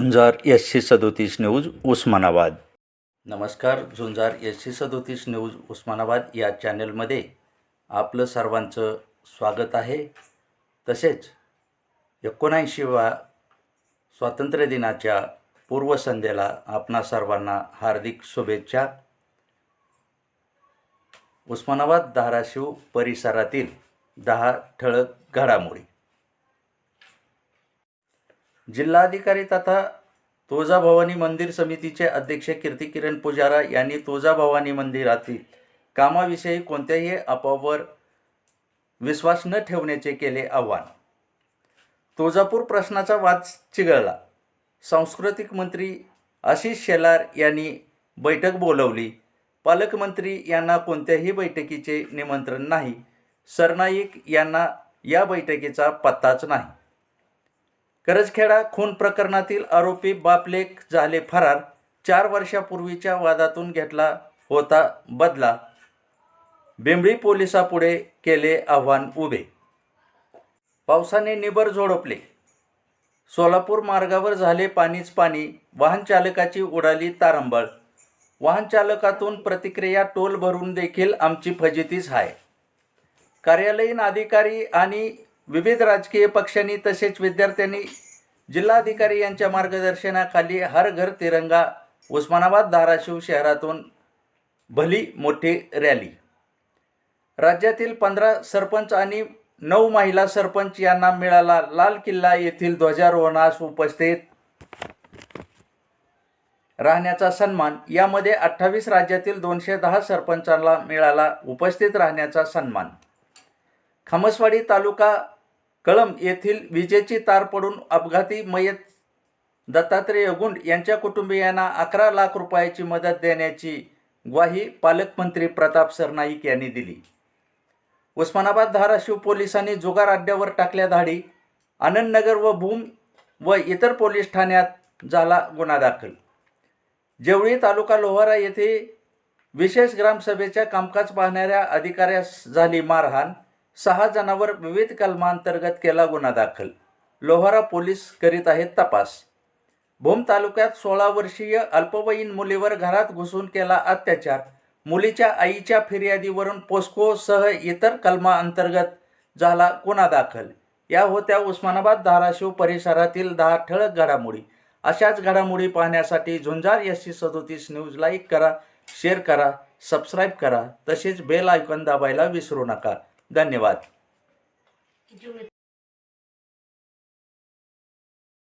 झुंजार एसशे सदोतीस न्यूज उस्मानाबाद. नमस्कार झुंजार एसशे सदोतीस न्यूज उस्मानाबाद या चॅनलमध्ये आपलं सर्वांचं स्वागत आहे. तसेच एकोणऐंशीवा स्वातंत्र्य दिनाच्या पूर्वसंध्येला आपणा सर्वांना हार्दिक शुभेच्छा. उस्मानाबाद धाराशिव परिसरातील दहा ठळक घडामोडी. जिल्हाधिकारी तथा तुळजाभवानी मंदिर समितीचे अध्यक्ष कीर्ती किरण पुजारा यांनी तुळजाभवानी मंदिरातील कामाविषयी कोणत्याही अफवावर विश्वास न ठेवण्याचे केले आव्हान. तुळजापूर प्रश्नाचा वाद चिघळला. सांस्कृतिक मंत्री आशिष शेलार यांनी बैठक बोलवली. पालकमंत्री यांना कोणत्याही बैठकीचे निमंत्रण नाही. सरनाईक यांना या बैठकीचा पत्ताच नाही. करजखेडा खून प्रकरणातील आरोपी बापलेख झाले फरार चार वर्षापूर्वीच्या वादातून घेतला होता बदला. बेंबळी पोलिसापुढे केले आव्हान उभे. पावसाने निबर झोडपले. सोलापूर मार्गावर झाले पाणीच पाणी वाहन चालकाची उडाली तारंबळ. वाहन चालकातून प्रतिक्रिया टोल भरून देखील आमची फजितीच आहे कार्यालयीन अधिकारी आणि विविध राजकीय पक्षांनी तसेच विद्यार्थ्यांनी जिल्हाधिकारी यांच्या मार्गदर्शनाखाली हर घर तिरंगा उस्मानाबाद धाराशिव शहरातून भली मोठी रॅली. राज्यातील पंधरा सरपंच आणि नऊ महिला सरपंच यांना मिळाला लाल किल्ला येथील ध्वजारोहणास उपस्थित. राहण्याचा सन्मान यामध्ये अठ्ठावीस राज्यातील दोनशे दहा सरपंचांना मिळाला उपस्थित राहण्याचा सन्मान. खामसवाडी तालुका कळंब येथील विजेची तार पडून अपघाती मयत दत्तात्रेय गुंड यांच्या कुटुंबियांना अकरा लाख रुपयाची मदत देण्याची ग्वाही पालकमंत्री प्रताप सरनाईक यांनी दिली. उस्मानाबाद धाराशिव पोलिसांनी जुगार अड्ड्यावर टाकल्या धाडी आनंदनगर व भूम व इतर पोलीस ठाण्यात झाला गुन्हा दाखल. जेवळी तालुका लोहारा येथे विशेष ग्रामसभेच्या कामकाज पाहणाऱ्या अधिकाऱ्यास झाली मारहाण. सहा जणांवर विविध कलमांतर्गत केला गुन्हा दाखल. लोहारा पोलीस करीत आहेत तपास. भूम तालुक्यात सोळा वर्षीय अल्पवयीन मुलीवर घरात घुसून केला अत्याचार. मुलीच्या आईच्या फिर्यादीवरून पोस्कोसह इतर कलमा अंतर्गत झाला गुन्हा दाखल. या होत्या उस्मानाबाद धाराशिव परिसरातील दहा ठळक घडामोडी. अशाच घडामोडी पाहण्यासाठी झुंजार एस सी सदोतीस न्यूज लाईक करा शेअर करा सबस्क्राईब करा. तसेच बेल आयकॉन दाबायला विसरू नका. धन्यवाद.